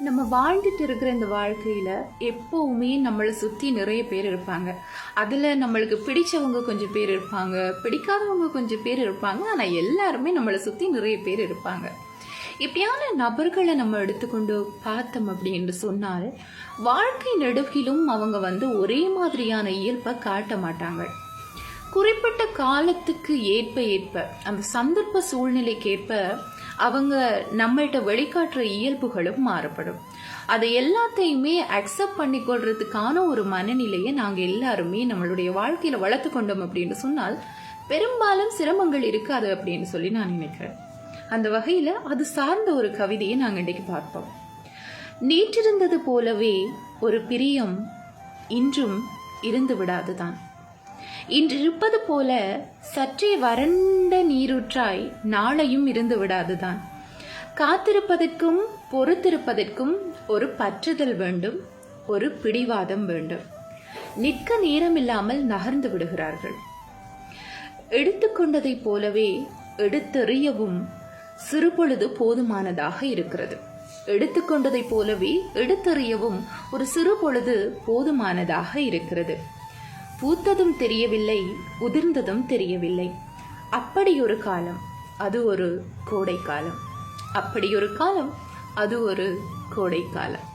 நம்ம வாழ்ந்துட்டு இருக்கிற இந்த வாழ்க்கையில் எப்போவுமே நம்மளை சுற்றி நிறைய பேர் இருப்பாங்க. அதில் நம்மளுக்கு பிடிச்சவங்க கொஞ்சம் பேர் இருப்பாங்க. பிடிக்காதவங்க கொஞ்சம் பேர் இருப்பாங்க. ஆனால் எல்லாருமே நம்மளை சுற்றி நிறைய பேர் இருப்பாங்க. இப்படியான நபர்களை நம்ம எடுத்துக்கொண்டு பார்த்தோம் அப்படின்னு சொன்னால் வாழ்க்கை நடுவிலும் அவங்க வந்து ஒரே மாதிரியான இயல்பை காட்ட மாட்டாங்க. குறிப்பிட்ட காலத்துக்கு ஏற்ப ஏற்ப அந்த சந்தர்ப்ப சூழ்நிலைக்கேற்ப அவங்க நம்மள்கிட்ட வெளிக்காட்டுற இயல்புகளும் மாறுபடும். அதை எல்லாத்தையுமே அக்செப்ட் பண்ணிக்கொள்றதுக்கான ஒரு மனநிலையை நாங்கள் எல்லாருமே நம்மளுடைய வாழ்க்கையில வளர்த்து கொண்டோம் அப்படின்னு சொன்னால் பெரும்பாலும் சிரமங்கள் இருக்காது அப்படின்னு சொல்லி நான் நினைக்கிறேன். அந்த வகையில அது சார்ந்த ஒரு கவிதையை நாங்கள் இன்றைக்கு பார்ப்போம். நேற்றிருந்தது போலவே ஒரு பிரியம் இன்றும் இருந்து விடாதுதான். இன்று இருப்பது போல சற்றே வறண்ட நீரூற்றாய் நாளையும் இருந்து விடாதுதான். காத்திருப்பதற்கும் பொறுத்திருப்பதற்கும் ஒரு பற்றுதல் வேண்டும் ஒரு பிடிவாதம் வேண்டும். நிற்க நேரமில்லாமல் நகர்ந்து விடுகிறார்கள். எடுத்துக்கொண்டதைப் போலவே எடுத்தெறியவும் சிறுபொழுது போதுமானதாக இருக்கிறது. எடுத்துக்கொண்டதைப் போலவே எடுத்தெறியவும் ஒரு சிறு பொழுது போதுமானதாக இருக்கிறது. பூத்ததும் தெரியவில்லை உதிர்ந்ததும் தெரியவில்லை. அப்படி ஒரு காலம் அது ஒரு கோடை காலம் அப்படி ஒரு காலம் அது ஒரு கோடை காலம்